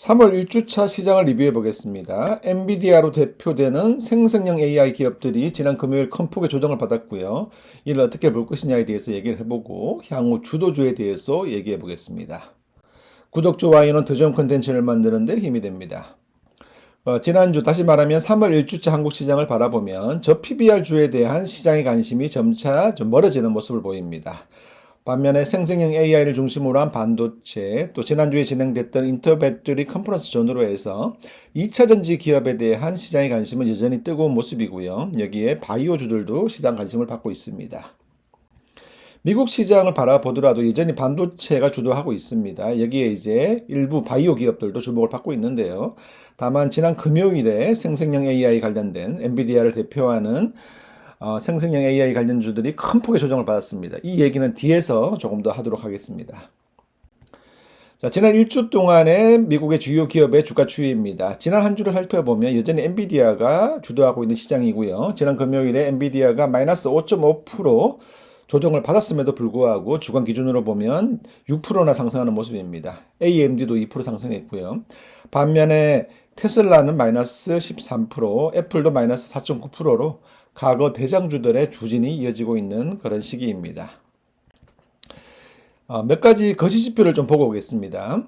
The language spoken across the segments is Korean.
3월 1주차 시장을 리뷰해 보겠습니다. 엔비디아로 대표되는 생성형 AI 기업들이 지난 금요일 큰 폭의 조정을 받았고요. 이를 어떻게 볼 것이냐에 대해서 얘기를 해보고 향후 주도주에 대해서 얘기해 보겠습니다. 구독, 좋아요는 더 좋은 콘텐츠를 만드는 데 힘이 됩니다. 어, 지난주 다시 말하면 3월 1주차 한국 시장을 바라보면 저 PBR주에 대한 시장의 관심이 점차 좀 멀어지는 모습을 보입니다. 반면에 생성형 AI를 중심으로 한 반도체, 또 지난주에 진행됐던 인터배터리 컨퍼런스 전후로 해서 2차 전지 기업에 대한 시장의 관심은 여전히 뜨거운 모습이고요. 여기에 바이오주들도 시장 관심을 받고 있습니다. 미국 시장을 바라보더라도 여전히 반도체가 주도하고 있습니다. 여기에 이제 일부 바이오 기업들도 주목을 받고 있는데요. 다만 지난 금요일에 생성형 AI 관련된 엔비디아를 대표하는 어, 생성형 AI 관련주들이 큰 폭의 조정을 받았습니다. 이 얘기는 뒤에서 조금 더 하도록 하겠습니다. 자, 지난 1주 동안의 미국의 주요 기업의 주가 추이입니다. 지난 한 주를 살펴보면 여전히 엔비디아가 주도하고 있는 시장이고요. 지난 금요일에 엔비디아가 마이너스 5.5% 조정을 받았음에도 불구하고 주간 기준으로 보면 6%나 상승하는 모습입니다. AMD도 2% 상승했고요. 반면에 테슬라는 마이너스 13%, 애플도 마이너스 4.9%로 과거 대장주들의 주진이 이어지고 있는 그런 시기입니다. 어, 몇 가지 거시지표를 좀 보고 오겠습니다.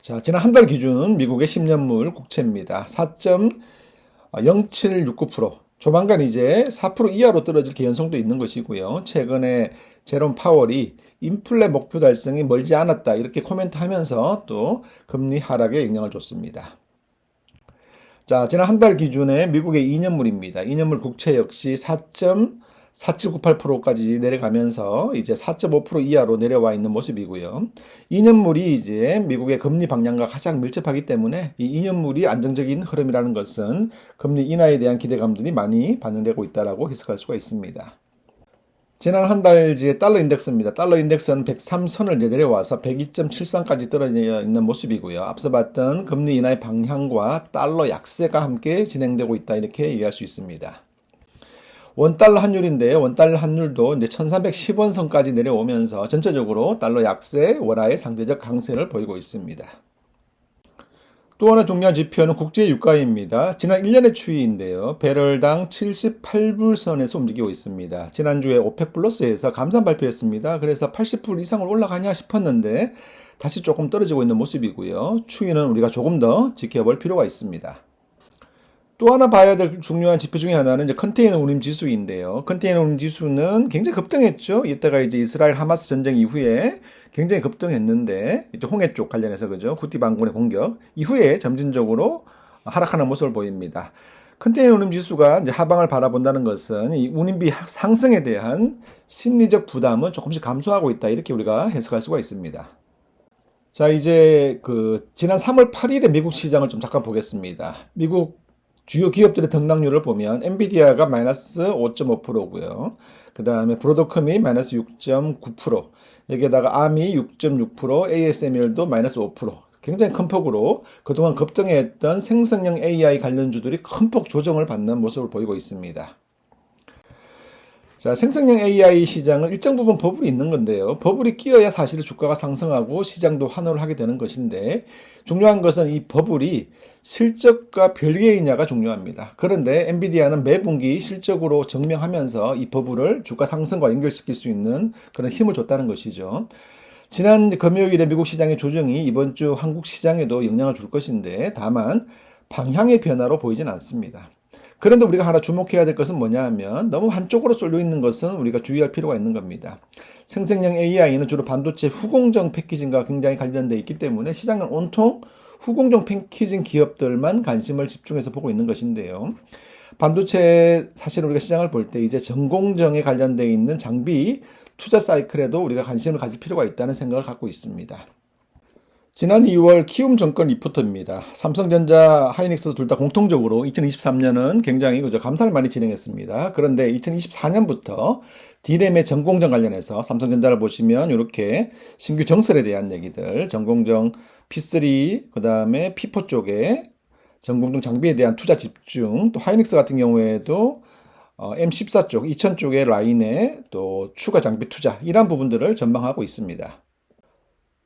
자, 지난 한 달 기준 미국의 10년물 국채입니다. 4.0769%. 조만간 이제 4% 이하로 떨어질 개연성도 있는 것이고요. 최근에 제롬 파월이 인플레 목표 달성이 멀지 않았다 이렇게 코멘트 하면서 또 금리 하락에 영향을 줬습니다. 자, 지난 한 달 기준에 미국의 2년물입니다. 2년물 국채 역시 4.4798%까지 내려가면서 이제 4.5% 이하로 내려와 있는 모습이고요. 2년물이 이제 미국의 금리 방향과 가장 밀접하기 때문에 이 2년물이 안정적인 흐름이라는 것은 금리 인하에 대한 기대감들이 많이 반영되고 있다라고 해석할 수가 있습니다. 지난 한 달지의 달러 인덱스입니다. 달러 인덱스는 103선을 내려와서 102.73까지 떨어져 있는 모습이고요. 앞서 봤던 금리 인하의 방향과 달러 약세가 함께 진행되고 있다 이렇게 얘기할 수 있습니다. 원달러 환율인데 원달러 환율도 이제 1310원 선까지 내려오면서 전체적으로 달러 약세, 원화의 상대적 강세를 보이고 있습니다. 또 하나 중요한 지표는 국제 유가입니다. 지난 1년의 추이인데요. 배럴당 78불 선에서 움직이고 있습니다. 지난주에 오펙 플러스에서 감산 발표했습니다. 그래서 80불 이상을 올라가냐 싶었는데 다시 조금 떨어지고 있는 모습이고요. 추이는 우리가 조금 더 지켜볼 필요가 있습니다. 또 하나 봐야 될 중요한 지표 중에 하나는 이제 컨테이너 운임 지수인데요. 컨테이너 운임 지수는 굉장히 급등했죠. 이때가 이제 이스라엘 하마스 전쟁 이후에 굉장히 급등했는데 이제 홍해 쪽 관련해서 그죠. 구티 반군의 공격 이후에 점진적으로 하락하는 모습을 보입니다. 컨테이너 운임 지수가 이제 하방을 바라본다는 것은 이 운임비 상승에 대한 심리적 부담은 조금씩 감소하고 있다. 이렇게 우리가 해석할 수가 있습니다. 자, 이제 그 지난 3월 8일에 미국 시장을 좀 잠깐 보겠습니다. 미국 주요 기업들의 등락률을 보면 엔비디아가 마이너스 5.5%고요. 그 다음에 브로드컴이 마이너스 6.9%, 여기에다가 아미 6.6%, ASML도 마이너스 5%. 굉장히 큰 폭으로 그동안 급등했던 생성형 AI 관련주들이 큰 폭 조정을 받는 모습을 보이고 있습니다. 자, 생성형 AI 시장은 일정 부분 버블이 있는 건데요. 버블이 끼어야 사실 주가가 상승하고 시장도 환호를 하게 되는 것인데 중요한 것은 이 버블이 실적과 별개이냐가 중요합니다. 그런데 엔비디아는 매 분기 실적으로 증명하면서 이 버블을 주가 상승과 연결시킬 수 있는 그런 힘을 줬다는 것이죠. 지난 금요일에 미국 시장의 조정이 이번 주 한국 시장에도 영향을 줄 것인데 다만 방향의 변화로 보이진 않습니다. 그런데 우리가 하나 주목해야 될 것은 뭐냐 하면 너무 한쪽으로 쏠려 있는 것은 우리가 주의할 필요가 있는 겁니다. 생성형 AI는 주로 반도체 후공정 패키징과 굉장히 관련되어 있기 때문에 시장은 온통 후공정 패키징 기업들만 관심을 집중해서 보고 있는 것인데요. 반도체 사실 우리가 시장을 볼 때 이제 전공정에 관련되어 있는 장비 투자 사이클에도 우리가 관심을 가질 필요가 있다는 생각을 갖고 있습니다. 지난 2월 키움 정권 리포터입니다. 삼성전자, 하이닉스 둘 다 공통적으로 2023년은 굉장히 그저 감사를 많이 진행했습니다. 그런데 2024년부터 D램의 전공정 관련해서 삼성전자를 보시면 이렇게 신규 정설에 대한 얘기들, 전공정 P3, 그 다음에 P4 쪽에 전공정 장비에 대한 투자 집중, 또 하이닉스 같은 경우에도 어, M14 쪽, 2000 쪽의 라인에 또 추가 장비 투자, 이런 부분들을 전망하고 있습니다.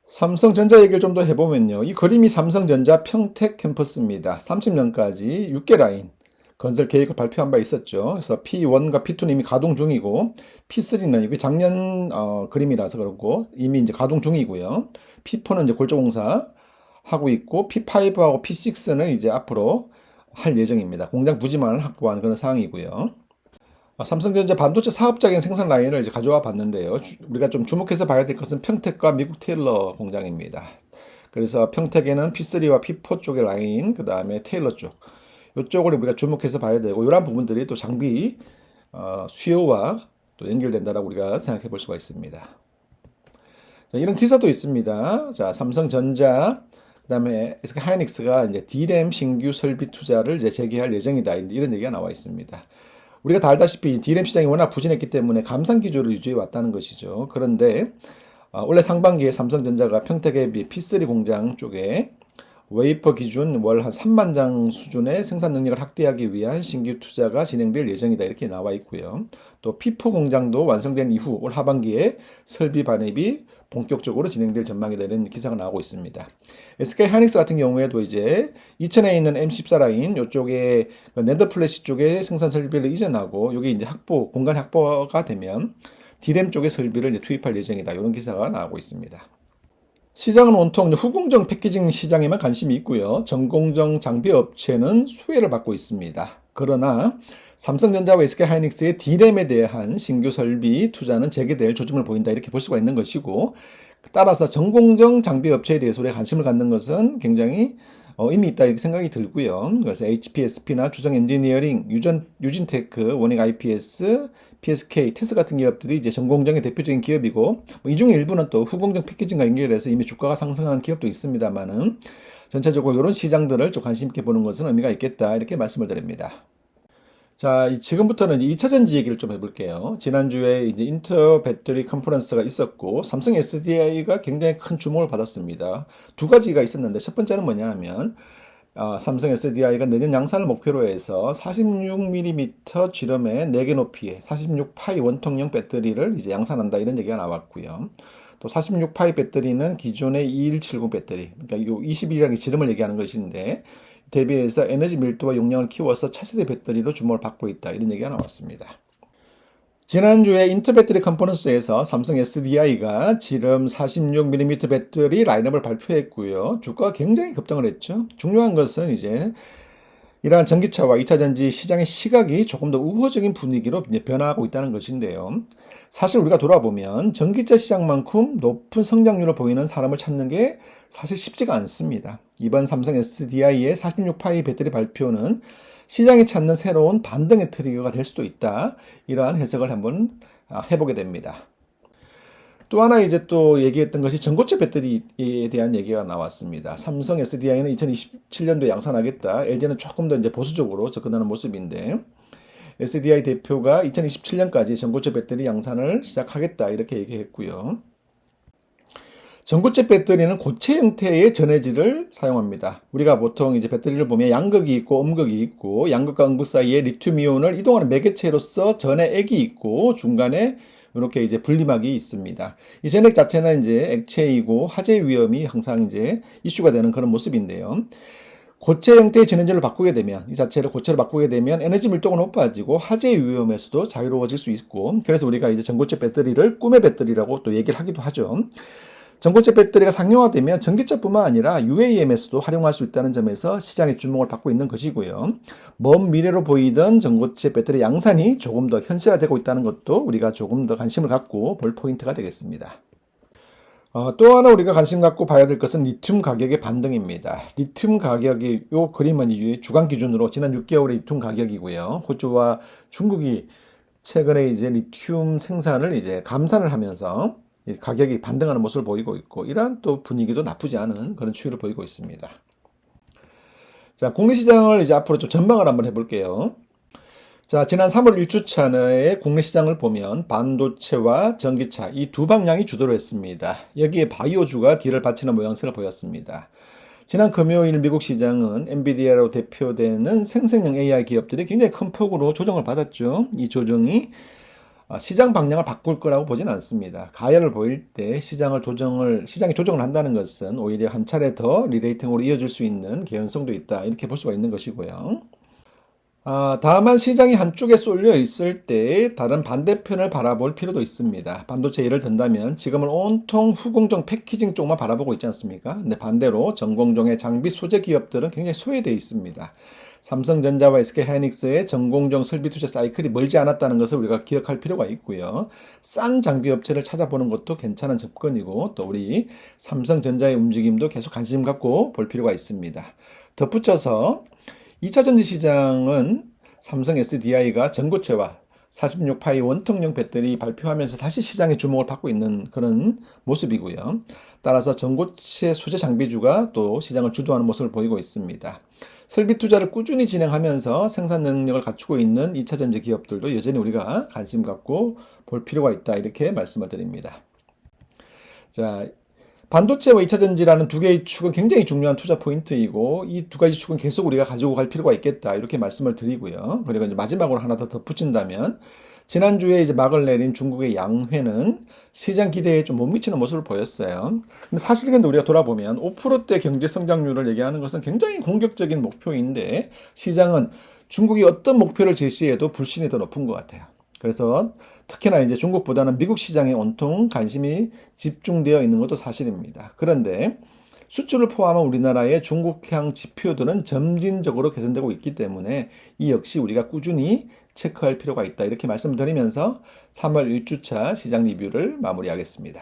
삼성전자 얘기를 좀 더 해보면요. 이 그림이 삼성전자 평택 캠퍼스입니다. 30년까지 6개 라인 건설 계획을 발표한 바 있었죠. 그래서 P1과 P2는 이미 가동 중이고 P3는 이게 작년 어, 그림이라서 그렇고 이미 이제 가동 중이고요. P4는 이제 골조공사 하고 있고 P5하고 P6는 이제 앞으로 할 예정입니다. 공장 부지만을 확보한 그런 상황이고요. 아, 삼성전자 반도체 사업적인 생산 라인을 이제 가져와 봤는데요. 주- 우리가 좀 주목해서 봐야 될 것은 평택과 미국 테일러 공장입니다. 그래서 평택에는 P3와 P4 쪽의 라인, 그 다음에 테일러 쪽, 이쪽을 우리가 주목해서 봐야 되고, 이런 부분들이 또 장비 어, 수요와 또 연결된다라고 우리가 생각해 볼 수가 있습니다. 자, 이런 기사도 있습니다. 자, 삼성전자, 그다음에 SK 하이닉스가 이제 D램 신규 설비 투자를 이제 재개할 예정이다. 이런 얘기가 나와 있습니다. 우리가 다 알다시피 D램 시장이 워낙 부진했기 때문에 감산 기조를 유지해 왔다는 것이죠. 그런데 어, 올해 상반기에 삼성전자가 평택의 P3 공장 쪽에 웨이퍼 기준 월 한 3만 장 수준의 생산 능력을 확대하기 위한 신규 투자가 진행될 예정이다 이렇게 나와 있고요. 또 P4 공장도 완성된 이후 올 하반기에 설비 반입이 본격적으로 진행될 전망이다 이런 기사가 나오고 있습니다. SK 하이닉스 같은 경우에도 이제 이천에 있는 M14 라인 이쪽에 그 낸더 플래시 쪽에 생산 설비를 이전하고 여기 이제 확보 공간 확보가 되면 D램 쪽의 설비를 이제 투입할 예정이다 이런 기사가 나오고 있습니다. 시장은 온통 후공정 패키징 시장에만 관심이 있고요. 전공정 장비 업체는 수혜를 받고 있습니다. 그러나 삼성전자와 SK 하이닉스의 D램에 대한 신규 설비 투자는 재개될 조짐을 보인다 이렇게 볼 수가 있는 것이고 따라서 전공정 장비 업체에 대해서 우리가 관심을 갖는 것은 굉장히 어, 의미 있다 이렇게 생각이 들고요. 그래서 HPSP나 주정 엔지니어링, 유전 유진테크, 원익 IPS, PSK, 테스 같은 기업들이 이제 전공정의 대표적인 기업이고 뭐 이 중에 일부는 또 후공정 패키징과 연결해서 이미 주가가 상승한 기업도 있습니다만은 전체적으로 이런 시장들을 좀 관심 있게 보는 것은 의미가 있겠다 이렇게 말씀을 드립니다. 자, 이- 지금부터는 2차 전지 얘기를 좀 해볼게요. 지난주에 이제 인터 배터리 컨퍼런스가 있었고, 삼성 SDI가 굉장히 큰 주목을 받았습니다. 두 가지가 있었는데, 첫 번째는 뭐냐 하면, 아, 삼성 SDI가 내년 양산을 목표로 해서 46mm 지름의 4개 높이의 46파이 원통형 배터리를 이제 양산한다 이런 얘기가 나왔고요. 또 46파이 배터리는 기존의 2170 배터리, 그러니까 요 21이라는 지름을 얘기하는 것인데 대비해서 에너지 밀도와 용량을 키워서 차세대 배터리로 주목을 받고 있다 이런 얘기가 나왔습니다. 지난주에 인터 배터리 컨퍼런스에서 삼성 SDI가 지름 46mm 배터리 라인업을 발표했고요. 주가가 굉장히 급등을 했죠. 중요한 것은 이제 이러한 전기차와 2차 전지 시장의 시각이 조금 더 우호적인 분위기로 변화하고 있다는 것인데요. 사실 우리가 돌아보면 전기차 시장만큼 높은 성장률을 보이는 사람을 찾는 게 사실 쉽지가 않습니다. 이번 삼성 SDI의 46파이 배터리 발표는 시장이 찾는 새로운 반등의 트리거가 될 수도 있다. 이러한 해석을 한번 아, 해보게 됩니다. 또 하나 이제 또 얘기했던 것이 전고체 배터리에 대한 얘기가 나왔습니다. 삼성 SDI는 2027년도에 양산하겠다. LG는 조금 더 이제 보수적으로 접근하는 모습인데 SDI 대표가 2027년까지 전고체 배터리 양산을 시작하겠다 이렇게 얘기했고요. 전고체 배터리는 고체 형태의 전해질을 사용합니다. 우리가 보통 이제 배터리를 보면 양극이 있고 음극이 있고 양극과 음극 사이에 리튬이온을 이동하는 매개체로서 전해 액이 있고 중간에 이렇게 이제 분리막이 있습니다. 이 전액 자체는 이제 액체이고 화재 위험이 항상 이제 이슈가 되는 그런 모습인데요. 고체 형태의 전해질을 바꾸게 되면 이 자체를 고체로 바꾸게 되면 에너지 밀도가 높아지고 화재 위험에서도 자유로워질 수 있고 그래서 우리가 이제 전고체 배터리를 꿈의 배터리라고 또 얘기를 하기도 하죠. 전고체 배터리가 상용화되면 전기차뿐만 아니라 UAM에서도 활용할 수 있다는 점에서 시장의 주목을 받고 있는 것이고요. 먼 미래로 보이던 전고체 배터리 양산이 조금 더 현실화되고 있다는 것도 우리가 조금 더 관심을 갖고 볼 포인트가 되겠습니다. 어, 또 하나 우리가 관심 갖고 봐야 될 것은 리튬 가격의 반등입니다. 리튬 가격이 요 그림은 이 주간 기준으로 지난 6개월의 리튬 가격이고요. 호주와 중국이 최근에 이제 리튬 생산을 이제 감산을 하면서 이 가격이 반등하는 모습을 보이고 있고 이러한 또 분위기도 나쁘지 않은 그런 추이를 보이고 있습니다. 자, 국내 시장을 이제 앞으로 좀 전망을 한번 해볼게요. 자, 지난 3월 1주차의 국내 시장을 보면 반도체와 전기차 이 두 방향이 주도를 했습니다. 여기에 바이오주가 뒤를 받치는 모양새를 보였습니다. 지난 금요일 미국 시장은 엔비디아로 대표되는 생성형 AI 기업들이 굉장히 큰 폭으로 조정을 받았죠. 이 조정이 아, 시장 방향을 바꿀 거라고 보진 않습니다. 가열을 보일 때 시장을 조정을 시장이 조정을 한다는 것은 오히려 한 차례 더 리레이팅으로 이어질 수 있는 개연성도 있다 이렇게 볼 수가 있는 것이고요. 아, 다만 시장이 한쪽에 쏠려 있을 때 다른 반대편을 바라볼 필요도 있습니다. 반도체 예를 든다면 지금은 온통 후공정 패키징 쪽만 바라보고 있지 않습니까? 근데 반대로 전공정의 장비 소재 기업들은 굉장히 소외되어 있습니다. 삼성전자와 SK하이닉스의 전공정 설비 투자 사이클이 멀지 않았다는 것을 우리가 기억할 필요가 있고요. 싼 장비 업체를 찾아보는 것도 괜찮은 접근이고 또 우리 삼성전자의 움직임도 계속 관심 갖고 볼 필요가 있습니다. 덧붙여서 2차 전지 시장은 삼성 SDI가 전고체와 46파이 원통형 배터리 발표하면서 다시 시장의 주목을 받고 있는 그런 모습이고요. 따라서 전고체 소재 장비주가 또 시장을 주도하는 모습을 보이고 있습니다. 설비 투자를 꾸준히 진행하면서 생산 능력을 갖추고 있는 2차 전지 기업들도 여전히 우리가 관심 갖고 볼 필요가 있다. 이렇게 말씀을 드립니다. 자, 반도체와 2차 전지라는 두 개의 축은 굉장히 중요한 투자 포인트이고 이 두 가지 축은 계속 우리가 가지고 갈 필요가 있겠다 이렇게 말씀을 드리고요. 그리고 이제 마지막으로 하나 더 덧붙인다면 지난주에 이제 막을 내린 중국의 양회는 시장 기대에 좀 못 미치는 모습을 보였어요. 근데 사실 근데 우리가 돌아보면 5%대 경제 성장률을 얘기하는 것은 굉장히 공격적인 목표인데 시장은 중국이 어떤 목표를 제시해도 불신이 더 높은 것 같아요. 그래서 특히나 이제 중국보다는 미국 시장에 온통 관심이 집중되어 있는 것도 사실입니다. 그런데 수출을 포함한 우리나라의 중국향 지표들은 점진적으로 개선되고 있기 때문에 이 역시 우리가 꾸준히 체크할 필요가 있다. 이렇게 말씀드리면서 3월 1주차 시장 리뷰를 마무리하겠습니다.